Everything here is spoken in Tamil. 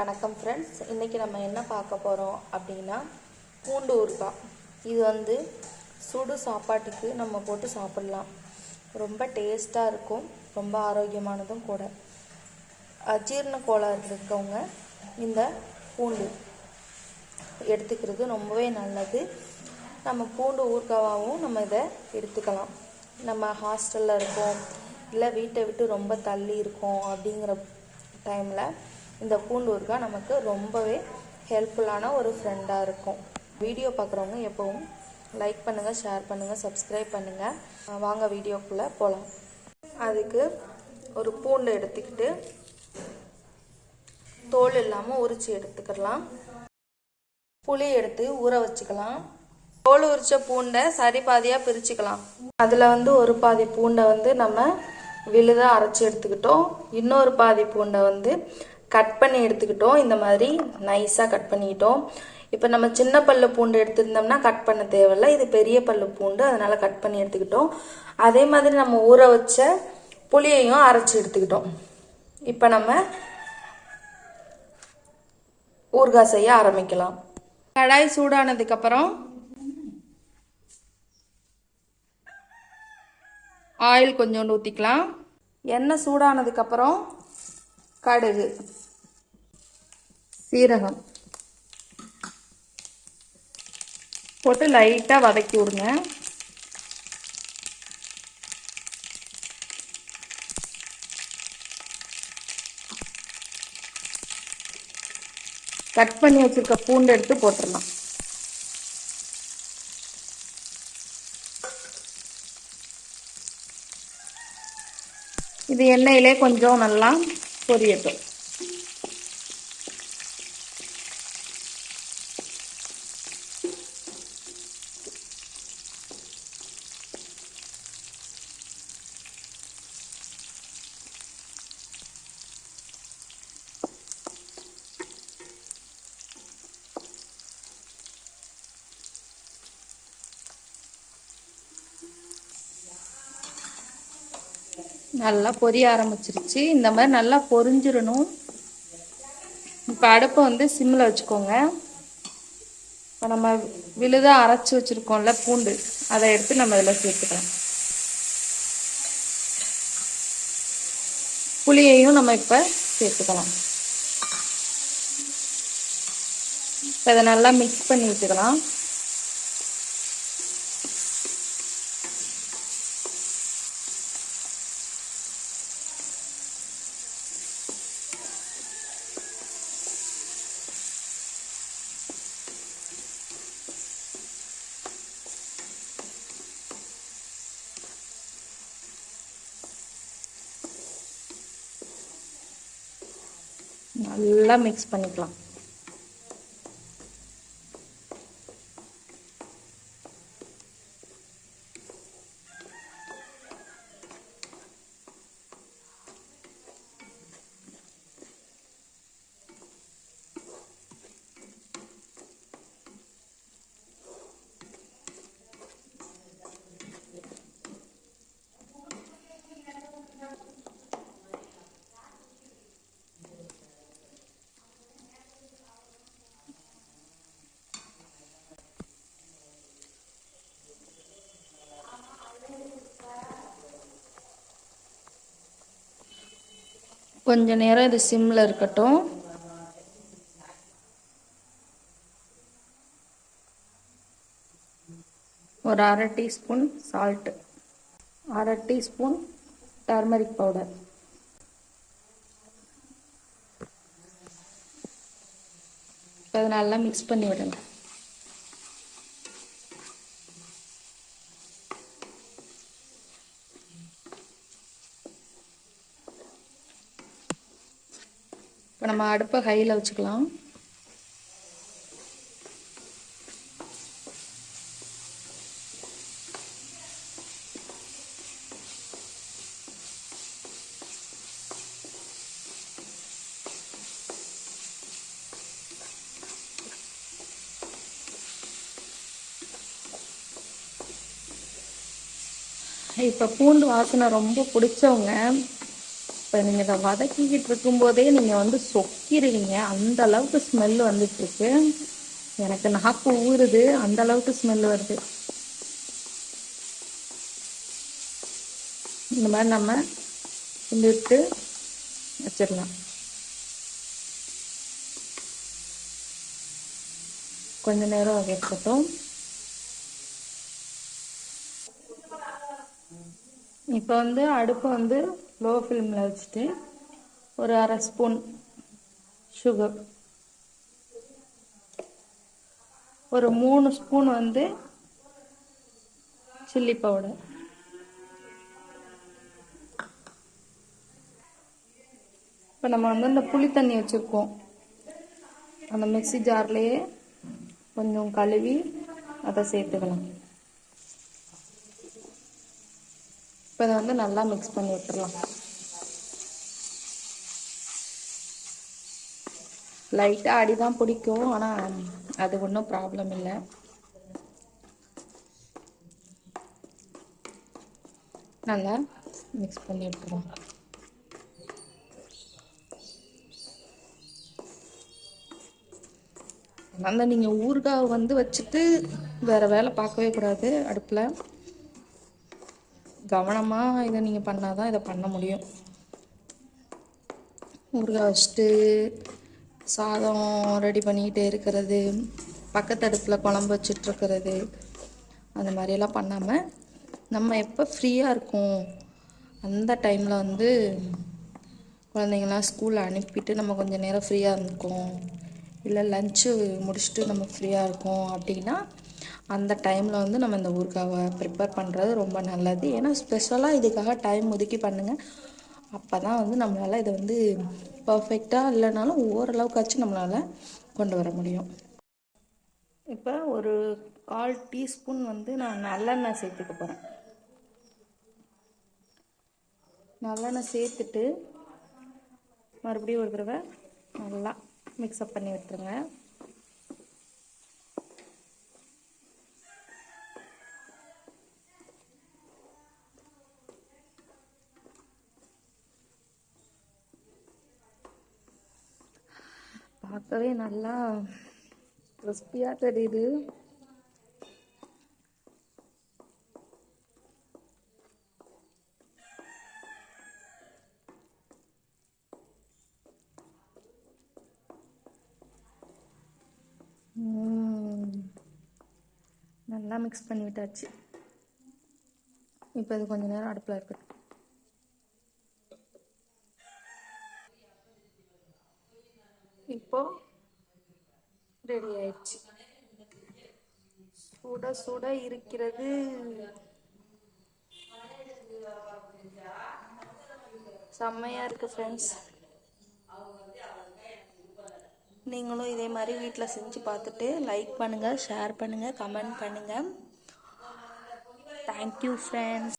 வணக்கம் ஃப்ரெண்ட்ஸ் இன்றைக்கி நம்ம என்ன பார்க்க போகிறோம் அப்படின்னா பூண்டு ஊறுகாய். இது வந்து சுடு சாப்பாட்டுக்கு நம்ம போட்டு சாப்பிட்லாம். ரொம்ப டேஸ்ட்டாக இருக்கும் ரொம்ப ஆரோக்கியமானதும் கூட. அஜீரண கோளாறு இருக்கவங்க இந்த பூண்டு எடுத்துக்கிறது ரொம்பவே நல்லது. நம்ம பூண்டு ஊறுகாவாகவும் நம்ம இதை எடுத்துக்கலாம். நம்ம ஹாஸ்டலில் இருக்கோம் இல்லை வீட்டை விட்டு ரொம்ப தள்ளி இருக்கோம் அப்படிங்கிற டைமில் இந்த பூண்டு ஊறுகாய் நமக்கு ரொம்பவே ஹெல்ப்ஃபுல்லான ஒரு ஃப்ரெண்டாக இருக்கும். வீடியோ பார்க்குறவங்க எப்பவும் லைக் பண்ணுங்கள் ஷேர் பண்ணுங்கள் சப்ஸ்கிரைப் பண்ணுங்கள் வாங்க வீடியோக்குள்ளே போகலாம் அதுக்கு ஒரு பூண்டு எடுத்துக்கிட்டு தோல் இல்லாமல் உரித்து எடுத்துக்கலாம் புளி எடுத்து ஊற வச்சுக்கலாம். தோல் உரிச்ச பூண்டை சரி பாதியாக பிரிச்சுக்கலாம். அதில் வந்து ஒரு பாதி பூண்டை வந்து நம்ம விழுதாக அரைச்சி எடுத்துக்கிட்டோம். இன்னொரு பாதி பூண்டை வந்து கட் பண்ணி எடுத்துக்கிட்டோம். இந்த மாதிரி நைஸாக கட் பண்ணிக்கிட்டோம் இப்போ நம்ம சின்ன பல்லு பூண்டு எடுத்திருந்தோம்னா கட் பண்ண தேவையில்லை. இது பெரிய பல்லு பூண்டு அதனால கட் பண்ணி எடுத்துக்கிட்டோம். அதே மாதிரி நம்ம ஊற வச்ச புளியையும் அரைச்சி எடுத்துக்கிட்டோம். இப்போ நம்ம ஊறுகாய் செய்ய ஆரம்பிக்கலாம். கடாய் சூடானதுக்கப்புறம் ஆயில் கொஞ்சோண்டு ஊற்றிக்கலாம் எண்ணெய் சூடானதுக்கப்புறம் கடுகு. சீரகம். போட்டு லைட்டாக வதக்கி விடுங்க. கட் பண்ணி வச்சிருக்க பூண்டு எடுத்து போட்டுடலாம் இது எண்ணெயிலே கொஞ்சம் நல்லா பொரியட்டும். நல்லா பொரிய ஆரம்பிச்சிருச்சு. இந்த மாதிரி நல்லா பொரிஞ்சிடணும். இப்போ அடுப்பை வந்து சிம்மில் வச்சுக்கோங்க. இப்போ நம்ம விழுதாக அரைச்சி வச்சுருக்கோம்ல பூண்டு அதை எடுத்து நம்ம இதில் சேர்த்துக்கலாம். புளியையும் நம்ம இப்போ சேர்த்துக்கலாம். இப்போ இதை நல்லா மிக்ஸ் பண்ணி வச்சுக்கலாம். நல்லா மிக்ஸ் பண்ணிக்கலாம். கொஞ்ச நேரம் இது சிம்மில் இருக்கட்டும். ஒரு அரை டீஸ்பூன் சால்ட்டு அரை டீஸ்பூன் டர்மரிக் பவுடர் இப்போ அதை நல்லா மிக்ஸ் பண்ணி விடுங்க இப்போ நம்ம அடுப்பை ஹையில் வச்சுக்கலாம். இப்போ பூண்டு வாசனை ரொம்ப பிடிச்சவங்க இப்போ நீங்கள் இதை வதக்கிக்கிட்டு இருக்கும்போதே நீங்கள் வந்து சொக்கிடுவீங்க அந்த அளவுக்கு ஸ்மெல் வந்துட்டு இருக்கு எனக்கு நாக்கு ஊறுது. அந்த அளவுக்கு ஸ்மெல் வருது. இந்த மாதிரி நம்ம கிண்டிட்டு வச்சிடலாம். கொஞ்ச நேரம் அதை இருக்கட்டும். இப்போ வந்து அடுப்பு வந்து லோ ஃப்ளேமில் வச்சுட்டு ஒரு அரை ஸ்பூன் சுகர் ஒரு மூணு ஸ்பூன் வந்து சில்லி பவுடர் இப்போ நம்ம வந்து இந்த புளி தண்ணி வச்சுருக்கோம். அந்த மிக்சி ஜார்லேயே கொஞ்சம் கழுவி அதை சேர்த்துக்கலாம். இப்போ இதை வந்து நல்லா மிக்ஸ் பண்ணி விட்டுடலாம் லைட்டாக அடி தான் பிடிக்கும். ஆனால் அது ஒன்றும் ப்ராப்ளம் இல்லை. நல்லா மிக்ஸ் பண்ணி விட்டுருவோம் அதனால் நீங்கள் ஊறுகாய் வந்து வச்சுட்டு வேறு வேலை பார்க்கவே கூடாது அடுப்பில். கவனமாக இதை நீங்கள் பண்ணால் தான் இதை பண்ண முடியும். ஊறுகாய் வச்சுட்டு சாதம் ரெடி பண்ணிக்கிட்டே இருக்கிறது. பக்கத்து அடுப்பில் குழம்பு வச்சிட்ருக்கிறது அந்த மாதிரியெல்லாம் பண்ணாமல் நம்ம எப்போ ஃப்ரீயாக இருக்கோம் அந்த டைமில் வந்து குழந்தைங்களாம் ஸ்கூலில் அனுப்பிட்டு நம்ம கொஞ்சம் நேரம் ஃப்ரீயாக இருக்கோம் இல்லை லஞ்சு முடிச்சுட்டு நம்ம ஃப்ரீயாக இருக்கோம் அப்படின்னா அந்த டைமில் வந்து நம்ம இந்த ஊறுகாவை ப்ரிப்பேர் பண்ணுறது ரொம்ப நல்லது. ஏன்னா ஸ்பெஷலாக இதுக்காக டைம் ஒதுக்கி பண்ணுங்கள் அப்போ தான் வந்து நம்மளால் இதை வந்து பர்ஃபெக்டாக இல்லைனாலும் ஓரளவுக்காச்சும் நம்மளால் கொண்டு வர முடியும். இப்போ ஒரு கால் டீஸ்பூன் வந்து நான் நல்லெண்ணெய் சேர்த்துக்க போகிறேன் நல்லெண்ணெய் சேர்த்துட்டு மறுபடியும் ஒரு தடவை நல்லா மிக்ஸ்அப் பண்ணி விட்டுருங்க பார்க்கவே நல்லா கிறிஸ்பியாக தெரியுது. நல்லா மிக்ஸ் பண்ணி விட்டாச்சு. இப்போ இது கொஞ்ச நேரம் அடுப்பில் இருக்குது இப்போ ரெடி ஆயிடுச்சு. சுட சுட இருக்கிறது. செம்மையாக இருக்குது ஃப்ரெண்ட்ஸ் நீங்களும் இதே மாதிரி வீட்டில் செஞ்சு பார்த்துட்டு லைக் பண்ணுங்கள் ஷேர் பண்ணுங்கள் கமெண்ட் பண்ணுங்கள் தேங்க்யூ ஃப்ரெண்ட்ஸ்